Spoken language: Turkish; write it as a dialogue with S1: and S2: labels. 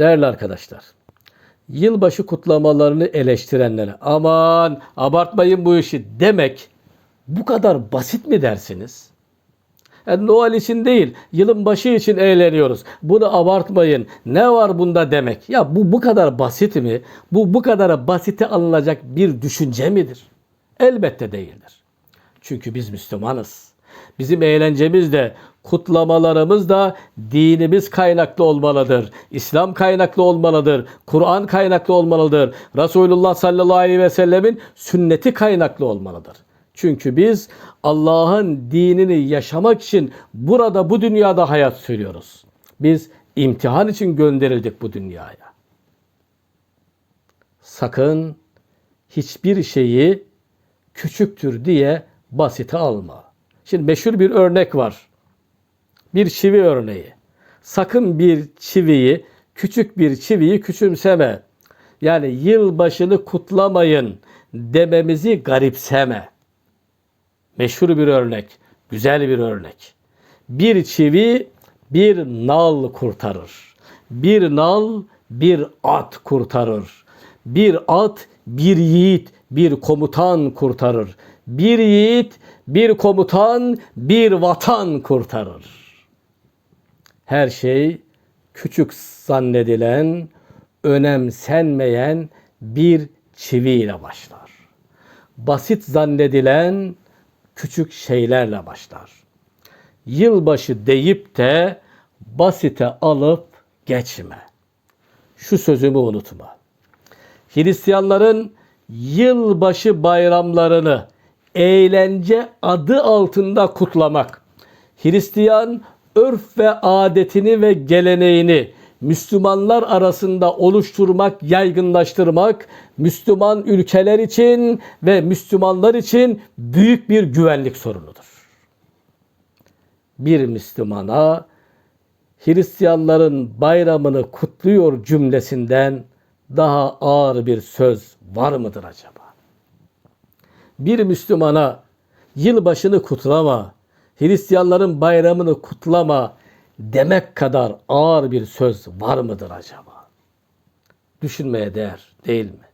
S1: Değerli arkadaşlar, yılbaşı kutlamalarını eleştirenlere aman abartmayın bu işi demek bu kadar basit mi dersiniz? Yani Noel için değil, yılın başı için eğleniyoruz. Bunu abartmayın. Ne var bunda demek? Ya bu bu kadar basit mi? Bu bu kadar basite alınacak bir düşünce midir? Elbette değildir. Çünkü biz Müslümanız. Bizim eğlencemiz de, kutlamalarımız da dinimiz kaynaklı olmalıdır. İslam kaynaklı olmalıdır. Kur'an kaynaklı olmalıdır. Resulullah sallallahu aleyhi ve sellemin sünneti kaynaklı olmalıdır. Çünkü biz Allah'ın dinini yaşamak için burada bu dünyada hayat sürüyoruz. Biz imtihan için gönderildik bu dünyaya. Sakın hiçbir şeyi küçüktür diye basite alma. Şimdi meşhur bir örnek var. Bir çivi örneği. Sakın bir çiviyi, küçük bir çiviyi küçümseme. Yani yılbaşını kutlamayın dememizi garipseme. Meşhur bir örnek, güzel bir örnek. Bir çivi bir nal kurtarır. Bir nal bir at kurtarır. Bir at bir yiğit, bir komutan kurtarır. Bir yiğit, bir komutan, bir vatan kurtarır. Her şey küçük zannedilen, önemsenmeyen bir çiviyle başlar. Basit zannedilen küçük şeylerle başlar. Yılbaşı deyip de basite alıp geçme. Şu sözümü unutma. Hristiyanların yılbaşı bayramlarını eğlence adı altında kutlamak, Hristiyan örf ve adetini ve geleneğini Müslümanlar arasında oluşturmak, yaygınlaştırmak Müslüman ülkeler için ve Müslümanlar için büyük bir güvenlik sorunudur. Bir Müslümana Hristiyanların bayramını kutluyor cümlesinden daha ağır bir söz var mıdır acaba? Bir Müslümana yılbaşını kutlama, Hristiyanların bayramını kutlama demek kadar ağır bir söz var mıdır acaba? Düşünmeye değer değil mi?